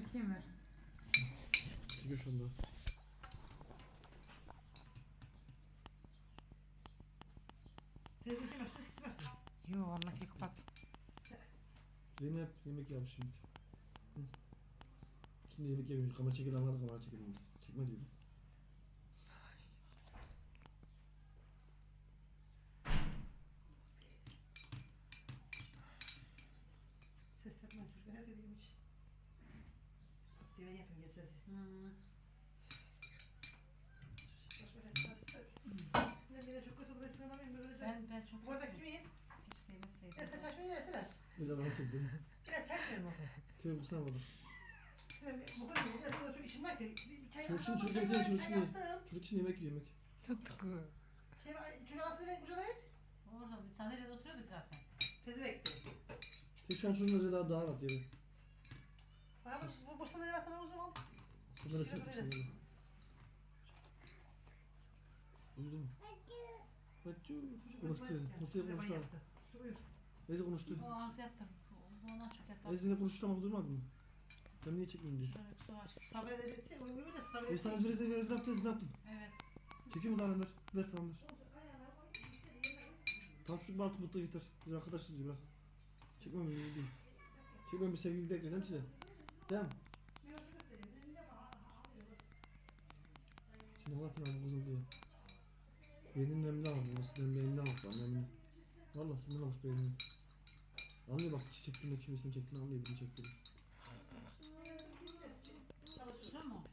Çekeyim ver. Çekiyor şu anda. Teyzeciğim yoksa ikisi varsınız. Yo vallahi kapat. Zeynep yemek yapmış şimdi. Hı. Şimdi yemek yemiyor. Kamera çekilen var kamera çekilen. Çekme diyor. Sesi. Hmm. Boş ver biraz. Ne bile çok kötü ben sınavlamayayım böyle şey. Ben ben çok Bu arada kimin? Keşke yemeseydim. Biraz saçma yere biraz. Bir de bana çektim. Biraz çekmiyorum o. Kim kusamadı. Şimdi bu kadar bu kadar çok işim var ki. Bir çay Çocuk için çocuk için çay çocuk için. Çocuk için yemek yemek. Tutku. Şey var, çocuğun arasında ben kucalayayım. Orada bir sandalyede oturuyorduk zaten. Pezevekti. Tek şu an çocuğun daha daha rahat yeri. Bu sana yaratma uzun ol. Bunları Şöyle sen böyle. sen. Uyudu mu? Bacı. Konuştu. Konuştu konuştu. yaptı. Şu. Ezi konuştu. O az yattım. O çok yattım. Ezi'yle konuştu ama durmadı mı? Ben niye çekmeyeyim diyor. Şöyle su var. Sabredetti. Uyuyor da Ezi sabredetti. sana Ezi Ezi ne yaptın Ezi ne yaptın? Evet. Çekiyor mu daha ver? Ver tamam ver. Tam şu altı mutlu yeter. Biz arkadaşız diyor bırak. Çekmem bir değil. Çekmem bir sevgili de ekledim size. Değil mi? makinam bozuldu. Beynin nemli aldım. Sizden beynini almış lan nemli. Valla sizden almış beynini. Anlıyor bak kişi çektiğinde kimisini çektiğini anlıyor birini çektiğini. Çalışacağım mı?